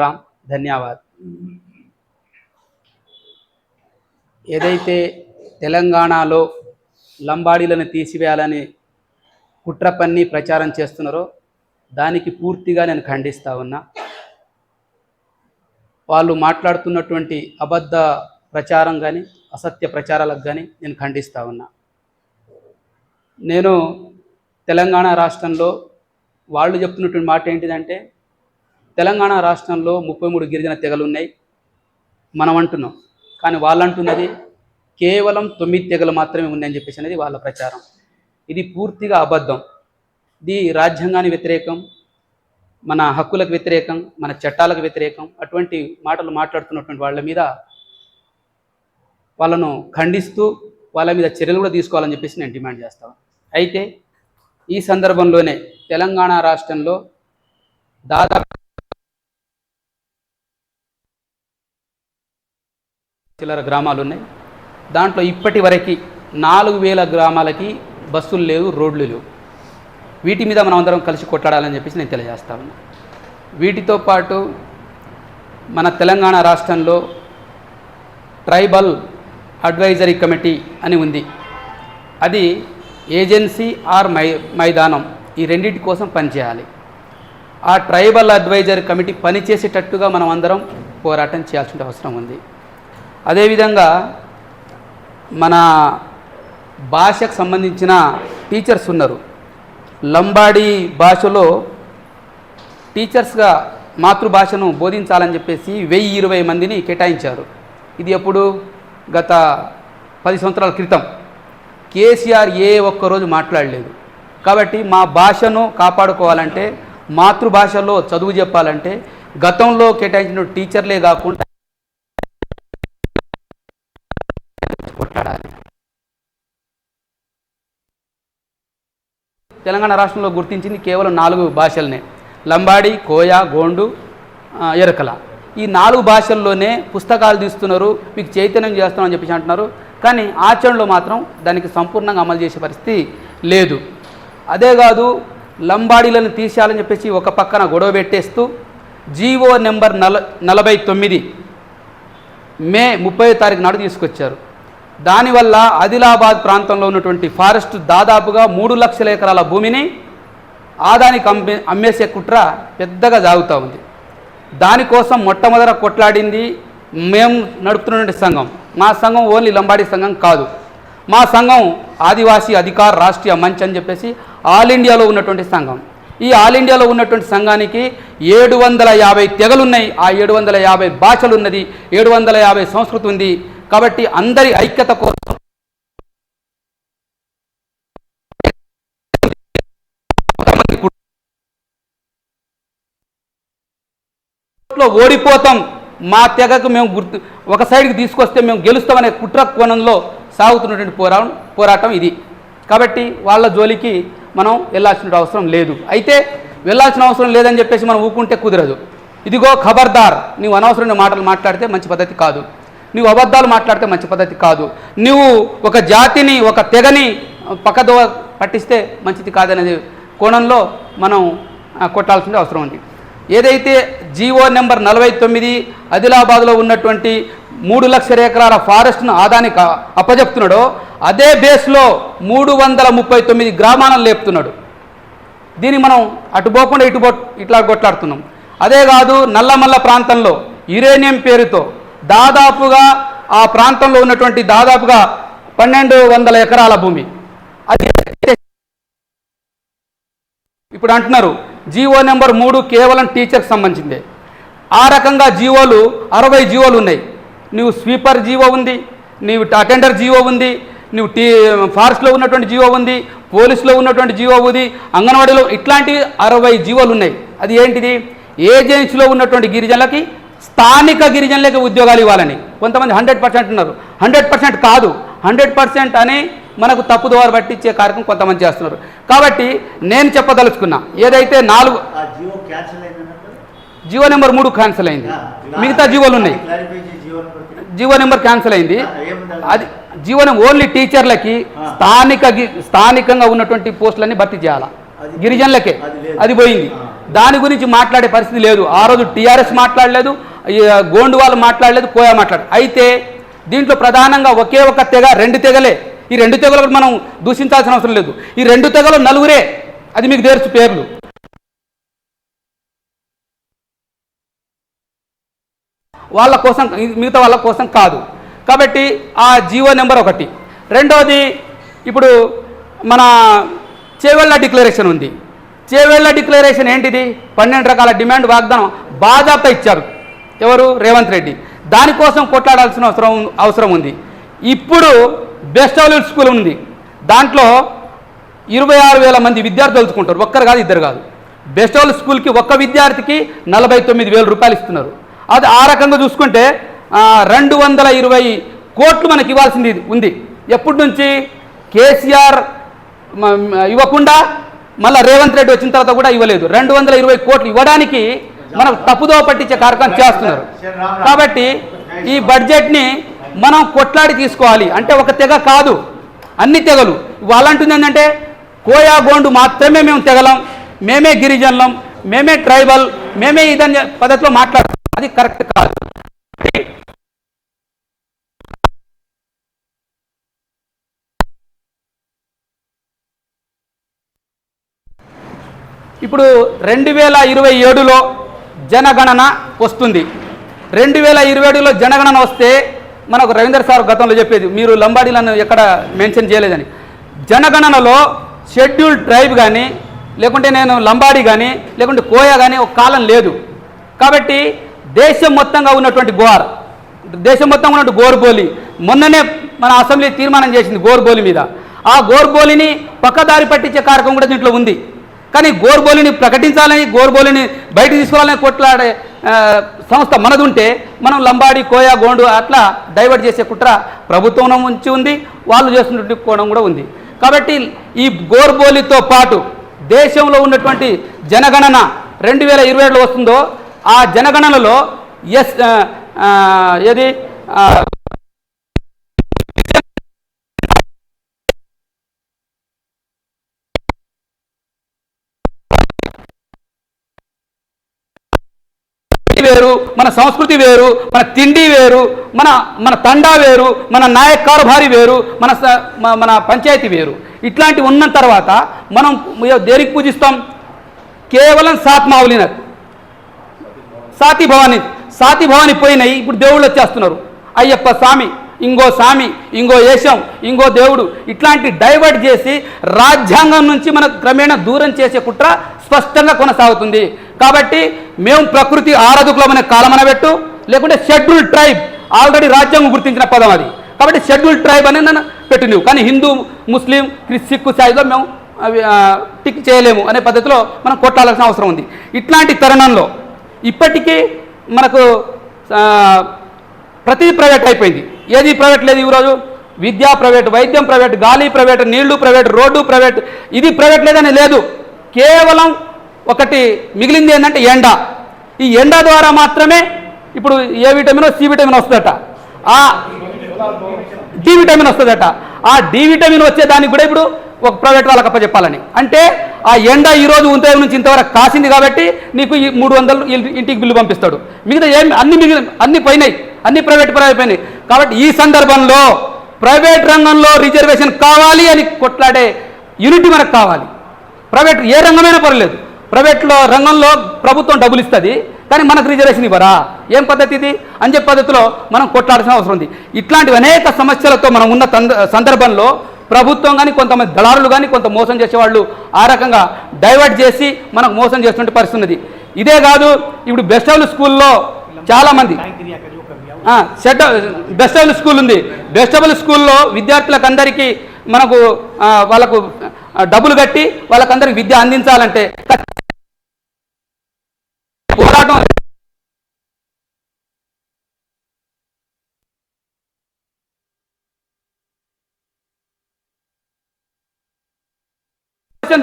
రామ్ ధన్యవాద్. ఏదైతే తెలంగాణలో లంబాడీలను తీసివేయాలని కుట్ర పన్ని ప్రచారం చేస్తున్నారో దానికి పూర్తిగా నేను ఖండిస్తా ఉన్నా. వాళ్ళు మాట్లాడుతున్నటువంటి అబద్ధ ప్రచారం కానీ అసత్య ప్రచారాలకు కానీ నేను ఖండిస్తా ఉన్నా. నేను తెలంగాణ రాష్ట్రంలో వాళ్ళు చెప్తున్నటువంటి మాట ఏంటిదంటే తెలంగాణ రాష్ట్రంలో ముప్పై మూడు గిరిజన తెగలు ఉన్నాయి. మనం అంటున్నాం కానీ వాళ్ళు అంటున్నది కేవలం తొమ్మిది తెగలు మాత్రమే ఉన్నాయని చెప్పేసి అనేది వాళ్ళ ప్రచారం. ఇది పూర్తిగా అబద్ధం. ఇది రాజ్యాంగానికి వ్యతిరేకం మన హక్కులకు వ్యతిరేకం మన చట్టాలకు వ్యతిరేకం అటువంటి మాటలు మాట్లాడుతున్నటువంటి వాళ్ళ మీద వాళ్ళను ఖండిస్తూ వాళ్ళ మీద చర్యలు కూడా తీసుకోవాలని చెప్పేసి నేను డిమాండ్ చేస్తాను అయితే ఈ సందర్భంలోనే తెలంగాణ రాష్ట్రంలో దాదాపు చిల్లర గ్రామాలు ఉన్నాయి. దాంట్లో ఇప్పటి వరకు నాలుగు వేల గ్రామాలకి బస్సులు లేవు రోడ్లు లేవు. వీటి మీద మనం అందరం కలిసి కొట్లాడాలని చెప్పేసి నేను తెలియజేస్తా ఉన్నా. వీటితో పాటు మన తెలంగాణ రాష్ట్రంలో ట్రైబల్ అడ్వైజరీ కమిటీ అని ఉంది. అది ఏజెన్సీ ఆర్ మై మైదానం ఈ రెండింటి కోసం పనిచేయాలి. ఆ ట్రైబల్ అడ్వైజరీ కమిటీ పనిచేసేటట్టుగా మనం అందరం పోరాటం చేయాల్సిన అవసరం ఉంది. అదేవిధంగా మన భాషకు సంబంధించిన టీచర్స్ ఉన్నారు. లంబాడీ భాషలో టీచర్స్గా మాతృభాషను బోధించాలని చెప్పేసి వెయ్యి ఇరవై మందిని కేటాయించారు. ఇది ఎప్పుడు? గత పది సంవత్సరాల క్రితం. కేసీఆర్ ఏ ఒక్కరోజు మాట్లాడలేదు. కాబట్టి మా భాషను కాపాడుకోవాలంటే మాతృభాషలో చదువు చెప్పాలంటే గతంలో కేటాయించిన టీచర్లే కాకుండా తెలంగాణ రాష్ట్రంలో గుర్తించింది కేవలం నాలుగు భాషలనే. లంబాడి కోయ గోండు ఎరకల. ఈ నాలుగు భాషల్లోనే పుస్తకాలు తీస్తున్నారు మీకు చైతన్యం చేస్తామని చెప్పేసి అంటున్నారు. కానీ ఆచరణలో మాత్రం దానికి సంపూర్ణంగా అమలు చేసే పరిస్థితి లేదు. అదే కాదు లంబాడీలను తీసేయాలని చెప్పేసి ఒక పక్కన గొడవ పెట్టేస్తూ జీవో నెంబర్ నల నలభై తొమ్మిది మే ముప్పై తారీఖు నాడు తీసుకొచ్చారు. దానివల్ల ఆదిలాబాద్ ప్రాంతంలో ఉన్నటువంటి ఫారెస్ట్ దాదాపుగా మూడు లక్షల ఎకరాల భూమిని ఆదానికి అమ్మే అమ్మేసే కుట్ర పెద్దగా జాగుతూ ఉంది. దానికోసం మొట్టమొదట కొట్లాడింది మేము నడుపుతున్నటువంటి సంఘం. మా సంఘం ఓన్లీ లంబాడీ సంఘం కాదు. మా సంఘం ఆదివాసీ అధికార రాష్ట్రీయ మంచ్ అని చెప్పేసి ఆల్ ఇండియాలో ఉన్నటువంటి సంఘం. ఈ ఆల్ ఇండియాలో ఉన్నటువంటి సంఘానికి ఏడు వందల యాభై తెగలున్నాయి. ఆ ఏడు వందల యాభై భాషలు ఉన్నది ఏడు వందల యాభై సంస్కృతి ఉంది. కాబట్టి అందరి ఐక్యత కోసం ఓడిపోతాం. మా తెగకు మేము గుర్తు ఒక సైడ్కి తీసుకొస్తే మేము గెలుస్తామనే కుట్ర కోణంలో సాగుతున్నటువంటి పోరా పోరాటం ఇది. కాబట్టి వాళ్ళ జోలికి మనం వెళ్ళాల్సిన అవసరం లేదు. అయితే వెళ్ళాల్సిన అవసరం లేదని చెప్పేసి మనం ఊకుంటే కుదరదు. ఇదిగో ఖబర్దార్ నీవు అనవసరమైన మాటలు మాట్లాడితే మంచి పద్ధతి కాదు. నువ్వు అబద్ధాలు మాట్లాడితే మంచి పద్ధతి కాదు. నువ్వు ఒక జాతిని ఒక తెగని పక్కదో పట్టిస్తే మంచిది కాదనేది కోణంలో మనం కొట్టాల్సిన అవసరం ఉంది. ఏదైతే జీవో నెంబర్ నలభై తొమ్మిది ఆదిలాబాద్లో ఉన్నటువంటి మూడు లక్షల ఎకరాల ఫారెస్ట్ను ఆదానికి అప్పజెప్తున్నాడో అదే బేస్లో మూడు వందల ముప్పై తొమ్మిది గ్రామాలను లేపుతున్నాడు. దీన్ని మనం అటు పోకుండా ఇటు ఇట్లా కొట్లాడుతున్నాం. అదే కాదు నల్లమల్ల ప్రాంతంలో యురేనియం పేరుతో దాదాపుగా ఆ ప్రాంతంలో ఉన్నటువంటి దాదాపుగా పన్నెండు వందల ఎకరాల భూమి. అది ఇప్పుడు అంటున్నారు జీవో నెంబర్ మూడు కేవలం టీచర్కి సంబంధించిందే. ఆ రకంగా జీవోలు అరవై జీవోలు ఉన్నాయి. నీవు స్వీపర్ జీవో ఉంది నీవు అటెండర్ జీవో ఉంది నువ్వు టీ ఫారెస్ట్లో ఉన్నటువంటి జీవో ఉంది పోలీసులో ఉన్నటువంటి జీవో ఉంది అంగన్వాడీలో ఇట్లాంటి అరవై జీవోలు ఉన్నాయి. అది ఏంటిది? ఏజెన్సీలో ఉన్నటువంటి గిరిజనులకి స్థానిక గిరిజనులకి ఉద్యోగాలు ఇవ్వాలని. కొంతమంది హండ్రెడ్ పర్సెంట్ ఉన్నారు. హండ్రెడ్ పర్సెంట్ కాదు. హండ్రెడ్ పర్సెంట్ అని మనకు తప్పుదోవ పట్టించే కార్యక్రమం కొంతమంది చేస్తున్నారు. కాబట్టి నేను చెప్పదలుచుకున్నా ఏదైతే నాలుగు జియో నెంబర్ మూడు క్యాన్సిల్ అయింది. మిగతా జీవోలు ఉన్నాయి. GO number three. GO number cancel అయింది? అది? జీవనం ఓన్లీ టీచర్లకి. స్థానిక స్థానికంగా ఉన్నటువంటి పోస్టులన్నీ భర్తీ చేయాలి? గిరిజనులకే. అది పోయింది. దాని గురించి మాట్లాడే పరిస్థితి లేదు. ఆ రోజు టీఆర్ఎస్ మాట్లాడలేదు. గోండు వాళ్ళు మాట్లాడలేదు కోయా మాట్లాడు అయితే దీంట్లో ప్రధానంగా ఒకే ఒక తెగ రెండు తెగలే. ఈ రెండు తెగలు మనం దూషించాల్సిన అవసరం లేదు. ఈ రెండు తెగలు నలుగురే. అది మీకు తెలుసు పేర్లు. వాళ్ళ కోసం మిగతా వాళ్ళ కోసం కాదు. కాబట్టి ఆ జీవో నెంబర్ ఒకటి. రెండవది ఇప్పుడు మన చేవెళ్ళ డిక్లరేషన్ ఉంది. చేవెళ్ళ డిక్లరేషన్ ఏంటిది? పన్నెండు రకాల డిమాండ్ వాగ్దానం బాధ్యత ఇచ్చారు. ఎవరు? రేవంత్ రెడ్డి. దానికోసం కొట్లాడాల్సిన అవసరం అవసరం ఉంది. ఇప్పుడు బెస్ట్ అవల్యూట్ స్కూల్ ఉంది. దాంట్లో ఇరవై ఆరు వేల మంది విద్యార్థులు తలుచుకుంటారు. ఒక్కరు కాదు ఇద్దరు కాదు. బెస్ట్ అవైలబుల్ స్కూల్కి ఒక్క విద్యార్థికి నలభై తొమ్మిది వేల రూపాయలు ఇస్తున్నారు. అది ఆ రకంగా చూసుకుంటే రెండు వందల ఇరవై కోట్లు మనకి ఇవ్వాల్సింది ఉంది. ఎప్పటి నుంచి? కేసీఆర్ ఇవ్వకుండా మళ్ళీ రేవంత్ రెడ్డి వచ్చిన తర్వాత కూడా ఇవ్వలేదు. రెండు వందల ఇరవై కోట్లు ఇవ్వడానికి మనకు తప్పుదో పట్టించే కార్యక్రమం చేస్తున్నారు. కాబట్టి ఈ బడ్జెట్ని మనం కొట్లాడి తీసుకోవాలి. అంటే ఒక తెగ కాదు అన్ని తెగలు. వాళ్ళంటుంది ఏంటంటే కోయా గోండు మాత్రమే మేము తెగలం మేమే గిరిజనులం మేమే ట్రైబల్ మేమే ఇదని పద్ధతిలో మాట్లాడతాం అది కరెక్ట్ కాదు. ఇప్పుడు రెండు వేల ఇరవై ఏడులో జనగణన వస్తుంది. రెండు వేల ఇరవై ఏడులో జనగణన వస్తే మనకు రవీందర్ సార్ గతంలో చెప్పేది మీరు లంబాడీలను ఎక్కడ మెన్షన్ చేయలేదని. జనగణనలో షెడ్యూల్ ట్రైబ్ కానీ లేకుంటే నేను లంబాడీ కానీ లేకుంటే కోయా కానీ ఒక కాలం లేదు. కాబట్టి దేశం మొత్తంగా ఉన్నటువంటి గోర్ దేశం మొత్తంగా ఉన్నటువంటి గోర్బోలి మొన్ననే మన అసెంబ్లీ తీర్మానం చేసింది గోర్బోలి మీద. ఆ గోర్బోలిని పక్కదారి పట్టించే కార్యక్రమం కూడా దీంట్లో ఉంది. కానీ గోర్బోలిని ప్రకటించాలని గోర్బోలిని బయట తీసుకోవాలని కొట్లాడే సంస్థ మనదుంటే మనం లంబాడి కోయా గోండు అట్లా డైవర్ట్ చేసే కుట్ర ప్రభుత్వం నుంచి ఉంది వాళ్ళు చేస్తున్నటువంటి కోణం కూడా ఉంది. కాబట్టి ఈ గోర్బోలితో పాటు దేశంలో ఉన్నటువంటి జనగణన రెండు వేల ఇరవై ఏడులో వస్తుందో ఆ జనగణనలో ఎస్ ఏది? వేరు మన సంస్కృతి వేరు మన తిండి వేరు మన మన తండా వేరు మన నాయక్ కారుభారి వేరు మన మన పంచాయతీ వేరు. ఇట్లాంటివి ఉన్న తర్వాత మనం దేనికి పూజిస్తాం? కేవలం సాత్మావులినర్ సాతి భవాని సాతి భవాని పోయినాయి ఇప్పుడు దేవుళ్ళు వచ్చేస్తున్నారు. అయ్యప్ప స్వామి ఇంకో స్వామి ఇంకో యేషం ఇంకో దేవుడు. ఇట్లాంటి డైవర్ట్ చేసి రాజ్యాంగం నుంచి మన క్రమేణా దూరం చేసే కుట్ర స్పష్టంగా కొనసాగుతుంది. కాబట్టి మేము ప్రకృతి ఆరాధకులమనే కాలం అనబెట్టు లేకుంటే షెడ్యూల్ ట్రైబ్ ఆల్రెడీ రాజ్యాంగం గుర్తించిన పదం అది. కాబట్టి షెడ్యూల్ ట్రైబ్ అనేది నన్ను పెట్టి కానీ హిందూ ముస్లిం క్రిస్ సిక్కు సాయిలో మేము టిక్ చేయలేము అనే పద్ధతిలో మనం కొట్టాల్సిన అవసరం ఉంది. ఇట్లాంటి తరుణంలో ఇప్పటికీ మనకు ప్రతి ప్రతిదీ ప్రైవేట్ అయిపోయింది. ఏది ప్రైవేట్ లేదు ఈరోజు? విద్య ప్రైవేట్ వైద్యం ప్రైవేట్ గాలి ప్రైవేట్ నీళ్ళు ప్రైవేట్ రోడ్డు ప్రైవేట్. ఇది ప్రైవేట్ లేదని లేదు. కేవలం ఒకటి మిగిలింది ఏంటంటే ఎండ. ఈ ఎండ ద్వారా మాత్రమే ఇప్పుడు ఏ విటమిన్ సి విటమిన్ వస్తుందట. ఆ డి విటమిన్ వస్తుందట. ఆ డి విటమిన్ వచ్చేదానికి కూడా ఇప్పుడు ఒక ప్రైవేట్ వాళ్ళకి అప్పచెప్పాలని. అంటే ఆ ఎండ ఈరోజు రోజు ఉదయం నుంచి ఇంతవరకు కాసింది కాబట్టి నీకు ఈ మూడు వందలు ఇంటికి బిల్లు పంపిస్తాడు. మిగతా ఏం అన్ని మిగిలిన అన్ని పోయినాయి. అన్ని ప్రైవేట్ ప్రైవేట్ పోయినాయి. కాబట్టి ఈ సందర్భంలో ప్రైవేట్ రంగంలో రిజర్వేషన్ కావాలి అని కొట్లాడే యూనిటీ మనకు కావాలి. ప్రైవేట్ ఏ రంగమైనా పర్లేదు ప్రైవేట్లో రంగంలో ప్రభుత్వం డబ్బులు ఇస్తుంది కానీ మనకు రిజర్వేషన్ ఇవ్వరా? ఏం పద్ధతి ఇది? అని చెప్పే పద్ధతిలో మనం కొట్లాడాల్సిన అవసరం ఉంది. ఇట్లాంటివి అనేక సమస్యలతో మనం ఉన్న సందర్భంలో ప్రభుత్వం కానీ కొంతమంది దళారులు కానీ కొంత మోసం చేసేవాళ్ళు ఆ రకంగా డైవర్ట్ చేసి మనకు మోసం చేస్తున్న పరిస్థితి ఉన్నది. ఇదే కాదు ఇప్పుడు బెస్ట్ ఆఫ్ స్కూల్లో చాలామంది సెట్ బెస్ట్ ఆఫ్ స్కూల్ ఉంది. బెస్ట్ ఆఫ్ స్కూల్లో విద్యార్థులకు అందరికీ మనకు వాళ్ళకు డబ్బులు కట్టి వాళ్ళకందరికి విద్య అందించాలంటే ఖచ్చితంగా పోరాటం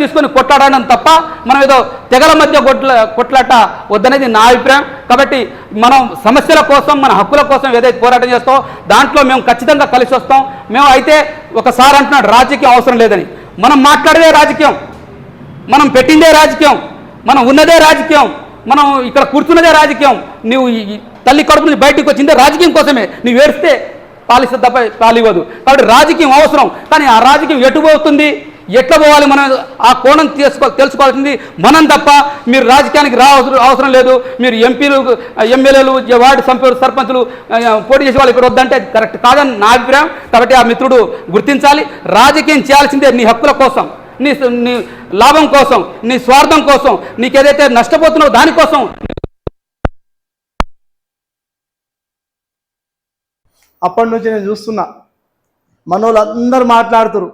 తీసుకొని కొట్లాడడం తప్ప మనం ఏదో తెగల మధ్య కొట్ల కొట్లాట వద్దనేది నా అభిప్రాయం. కాబట్టి మనం సమస్యల కోసం మన హక్కుల కోసం ఏదైతే పోరాటం చేస్తామో దాంట్లో మేము ఖచ్చితంగా కలిసి వస్తాం. మేము అయితే ఒకసారి అంటున్నాడు రాజకీయం అవసరం లేదని. మనం మాట్లాడేదే రాజకీయం. మనం పెట్టిందే రాజకీయం. మనం ఉన్నదే రాజకీయం. మనం ఇక్కడ కూర్చున్నదే రాజకీయం. నువ్వు ఈ తల్లి కడుపు నుంచి బయటకు వచ్చిందే రాజకీయం కోసమే. నువ్వు ఏడిస్తే పాలిస్తే తప్ప పాలివ్వదు. కాబట్టి రాజకీయం అవసరం. కానీ ఆ రాజకీయం ఎటు పోతుంది? ఎట్లా పోవాలి మనం? ఆ కోణం తీసుకో తెలుసుకోవాల్సింది మనం తప్ప మీరు రాజకీయానికి రా అవసరం- లేదు. మీరు ఎంపీలు ఎమ్మెల్యేలు వార్డు సంప సర్పంచులు పోటీ చేసే వాళ్ళు ఇక్కడ వద్దంటే కరెక్ట్ కాదని నా అభిప్రాయం. కాబట్టి ఆ మిత్రుడు గుర్తించాలి. రాజకీయం చేయాల్సిందే నీ హక్కుల కోసం. నీ నీ లాభం కోసం నీ స్వార్థం కోసం నీకేదైతే ఏదైతే నష్టపోతున్నావో దానికోసం అప్పటి నుంచి నేను చూస్తున్నా. మనోళ్ళు అందరు మాట్లాడుతురు